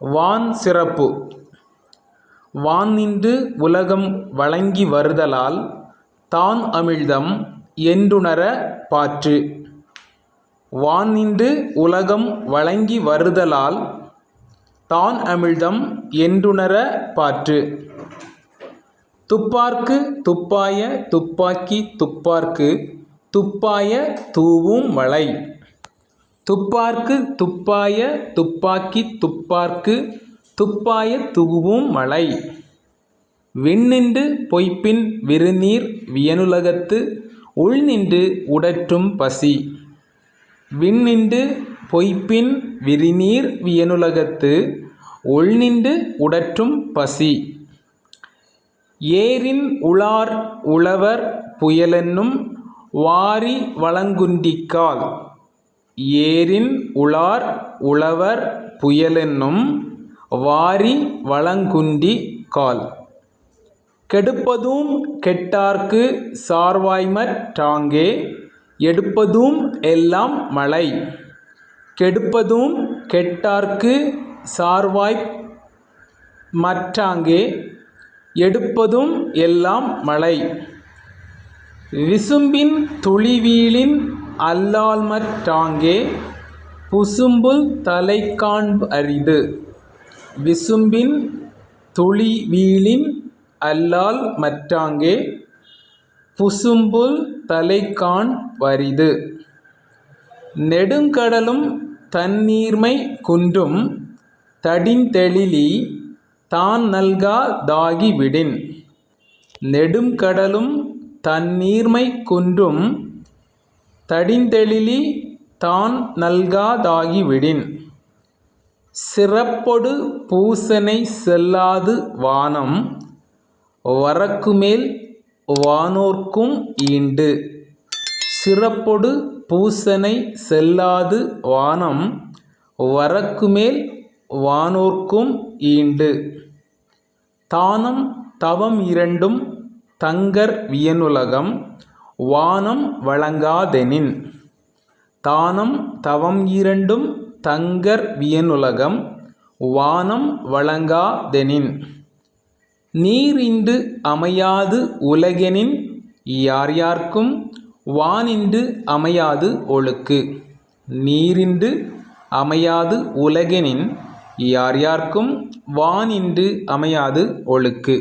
வான் சிறப்பு. வான்நின்று உலகம் வழங்கி வருதலால் தான் அமிழ்தம் என்றுணர பாற்று. வான்நின்று உலகம் வழங்கி வருதலால் தான் அமிழ்தம் என்றுணர பாற்று. துப்பார்க்கு துப்பாய துப்பாக்கி துப்பார்க்கு துப்பாய தூவும் மலை துப்பார்க்கு துப்பாய துப்பாக்கி துப்பார்க்கு துப்பாய தூவும் மழை. வெண்ணின்று பொய்ப்பின் விருநீர் வியனுலகத்து உள்நின்று உடற்றும் பசி. விண்ணின்று பொய்ப்பின் விரிநீர் வியனுலகத்து உள்நின்று உடற்றும் பசி. ஏரின் உளார் உழவர் புயலென்னும் வாரி வளங்குண்டிக்கால் ஏரின் உளார் உழவர் புயலென்னும் வாரி வளங்குன்றி கால். கெடுப்பதூம் கெட்டார்க்கு சார்வாய்மற் றாங்கே எடுப்பதூம் எல்லாம் மழை. கெடுப்பதூம் கெட்டார்க்கு சார்வாய் மற்றாங்கே எடுப்பதும் எல்லாம் மழை. விசும்பின் துளிவீழின் அல்லால்மற் றாங்கே புசும்புல் தலைக்காண்ப அரிது. விசும்பின் துளி வீழின் அல்லால் மற்றாங்கே புசும்புல் தலைக்கான் வரிது நெடுங்கடலும் தண்ணீர்மை குன்றும் தடிந்தெழிலி தான்நல்கா தாகி விடின் நெடுங்கடலும் தண்ணீர்மை குன்றும் தடிந்தெழிலி தான் நல்காதாகிவிடின். விடின் சிறப்பொடு பூசனை செல்லாது வானம் வரக்குமேல் வானோர்க்கும் ஈண்டு. சிறப்பொடு பூசனை செல்லாது வானம் வரக்குமேல் வானோர்க்கும் ஈண்டு. தானம் தவம் இரண்டும் தங்கர் வியனுலகம் வானம் வழங்காதெனின் தானம் தவம் இரண்டும் தங்கர் வியனுலகம் வானம் வழங்காதெனின் நீரின்று அமையாது உலகெனின் யார் யார்க்கும் வானின்று அமையாது ஒழுக்கு நீரின்று அமையாது உலகெனின் யார் யார்க்கும் வானின்று அமையாது ஒழுக்கு.